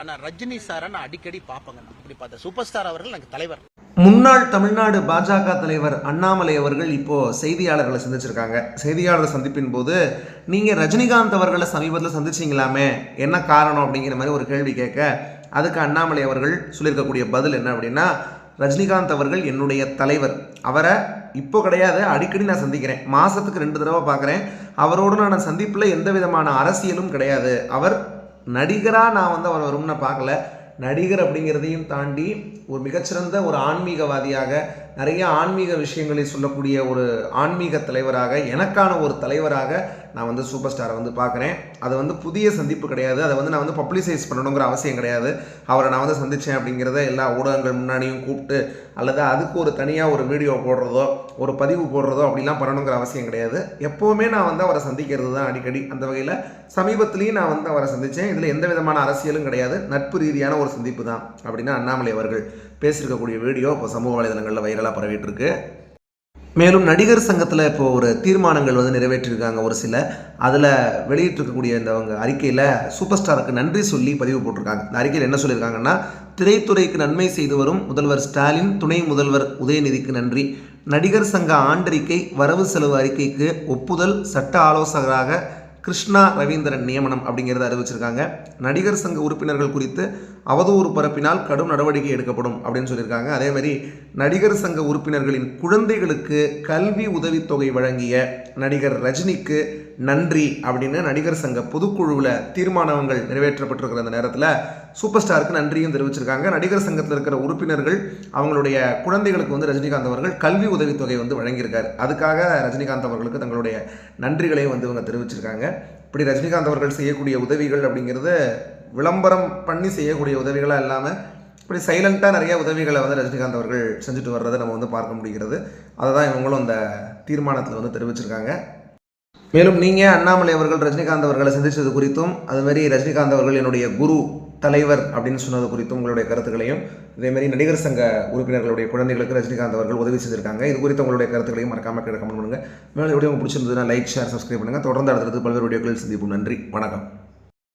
ஆனால் ரஜினி சாரை நான் அடிக்கடி பார்ப்பேங்க நான். அப்படி பார்த்தேன் சூப்பர் ஸ்டார் அவர்கள் எனக்கு தலைவர். முன்னாள் தமிழ்நாடு பாஜக தலைவர் அண்ணாமலை அவர்கள் இப்போ செய்தியாளர்களை சந்திச்சிருக்காங்க. செய்தியாளர் சந்திப்பின் போது நீங்க ரஜினிகாந்த் அவர்களை சமீபத்தில் சந்திச்சீங்களாமே? என்ன காரணம்? அப்படிங்கிற மாதிரி ஒரு கேள்வி கேட்க அதுக்கு அண்ணாமலை அவர்கள் சொல்லியிருக்கக்கூடிய பதில் என்ன அப்படின்னா ரஜினிகாந்த் அவர்கள் என்னுடைய தலைவர். அவரை இப்போ கிடையாது அடிக்கடி நான் சந்திக்கிறேன். மாசத்துக்கு ரெண்டு தடவை பார்க்குறேன். அவரோடு நான் சந்திப்பில் எந்த விதமான அரசியலும் கிடையாது. அவர் நடிகராக நான் வந்து அவரை வரும்னு பார்க்கல. நடிகர் அப்படிங்கிறதையும் தாண்டி ஒரு மிகச்சிறந்த ஒரு ஆன்மீகவாதியாக நிறைய ஆன்மீக விஷயங்களை சொல்லக்கூடிய ஒரு ஆன்மீக தலைவராக எனக்கான ஒரு தலைவராக நான் வந்து சூப்பர் ஸ்டாரை வந்து பார்க்குறேன். அது வந்து புதிய சந்திப்பு கிடையாது. அதை வந்து நான் வந்து பப்ளிசைஸ் பண்ணணுங்கிற அவசியம் கிடையாது. அவரை நான் வந்து சந்தித்தேன் அப்படிங்கிறத எல்லா ஊடகங்கள் முன்னாடியும் கூப்பிட்டு அல்லது அதுக்கு ஒரு தனியாக ஒரு வீடியோ போடுறதோ ஒரு பதிவு போடுறதோ அப்படிலாம் பண்ணணுங்கிற அவசியம் கிடையாது. எப்போவுமே நான் வந்து அவரை சந்திக்கிறது தான் அடிக்கடி. அந்த வகையில் சமீபத்துலேயும் நான் வந்து அவரை சந்தித்தேன் இதில் எந்த விதமான அரசியலும் கிடையாது. நட்பு ரீதியான ஒரு சந்திப்பு தான். அப்படின்னா அண்ணாமலை அவர்கள் பேசியிருக்கக்கூடிய வீடியோ இப்போ சமூக வலைதளங்களில் வைரலாக பரவிட்டு இருக்கு மேலும் நடிகர் சங்கத்தில் இப்போ ஒரு தீர்மானங்கள் வந்து நிறைவேற்றியிருக்காங்க ஒரு சில. அதில் வெளியிட்டிருக்கக்கூடிய இந்தவங்க அறிக்கையில் சூப்பர் ஸ்டாருக்கு நன்றி சொல்லி பதிவு போட்டிருக்காங்க. இந்த அறிக்கையில் என்ன சொல்லியிருக்காங்கன்னா திரைத்துறைக்கு நன்மை செய்து வரும் முதல்வர் ஸ்டாலின் துணை முதல்வர் உதயநிதிக்கு நன்றி. நடிகர் சங்க ஆண்டறிக்கை வரவு செலவு அறிக்கைக்கு ஒப்புதல் சட்ட ஆலோசகராக கிருஷ்ணா ரவீந்திரன் நியமனம் அப்படிங்கிறத அறிவிச்சிருக்காங்க. நடிகர் சங்க உறுப்பினர்கள் குறித்து அவதூறு பரப்பினால் கடும் நடவடிக்கை எடுக்கப்படும் அப்படின்னு சொல்லியிருக்காங்க. அதேமாதிரி நடிகர் சங்க உறுப்பினர்களின் குழந்தைகளுக்கு கல்வி உதவித்தொகை வழங்கிய நடிகர் ரஜினிக்கு நன்றி அப்படின்னு நடிகர் சங்க பொதுக்குழுவில் தீர்மானங்கள் நிறைவேற்றப்பட்டிருக்கிற அந்த நேரத்தில் சூப்பர் ஸ்டாருக்கு நன்றியும் தெரிவிச்சிருக்காங்க. நடிகர் சங்கத்தில் இருக்கிற உறுப்பினர்கள் அவங்களுடைய குழந்தைகளுக்கு வந்து ரஜினிகாந்த் அவர்கள் கல்வி உதவித்தொகை வந்து வழங்கியிருக்காரு. அதுக்காக ரஜினிகாந்த் அவர்களுக்கு தங்களுடைய நன்றிகளையும் வந்து இவங்க தெரிவிச்சிருக்காங்க. இப்படி ரஜினிகாந்த் அவர்கள் செய்யக்கூடிய உதவிகள் அப்படிங்கிறது விளம்பரம் பண்ணி செய்யக்கூடிய உதவிகளாக இல்லாமல் இப்படி சைலண்ட்டாக நிறைய உதவிகளை வந்து ரஜினிகாந்த் அவர்கள் செஞ்சுட்டு வர்றதை நம்ம வந்து பார்க்க முடிகிறது. அதை தான் இவங்களும் அந்த தீர்மானத்தில் வந்து தெரிவிச்சிருக்காங்க. மேலும் நீங்கள் அண்ணாமலை அவர்கள் ரஜினிகாந்த் அவர்களை சந்தித்தது குறித்தும் அதுமாரி ரஜினிகாந்த் அவர்கள் என்னுடைய குரு தலைவர் அப்படின்னு சொன்னது குறித்தும் உங்களுடைய கருத்துக்களையும் இதேமாரி நடிகர் சங்க உறுப்பினர்களுடைய குழந்தைகளுக்கு ரஜினிகாந்த் அவர்கள் உதவி செய்திருக்காங்க. இது குறித்து உங்களுடைய கருத்துக்களையும் மறக்காமல் கிடக்க பண்ணுங்கள் மேலும் எப்படி உங்களுக்கு பிடிச்சிருந்ததுன்னா லைக் ஷேர் சப்ஸ்கிரைப் பண்ணுங்கள் தொடர்ந்து அடுத்தடுத்து பல்வேறு வீடியோக்களில் சந்திப்போம். நன்றி. வணக்கம்.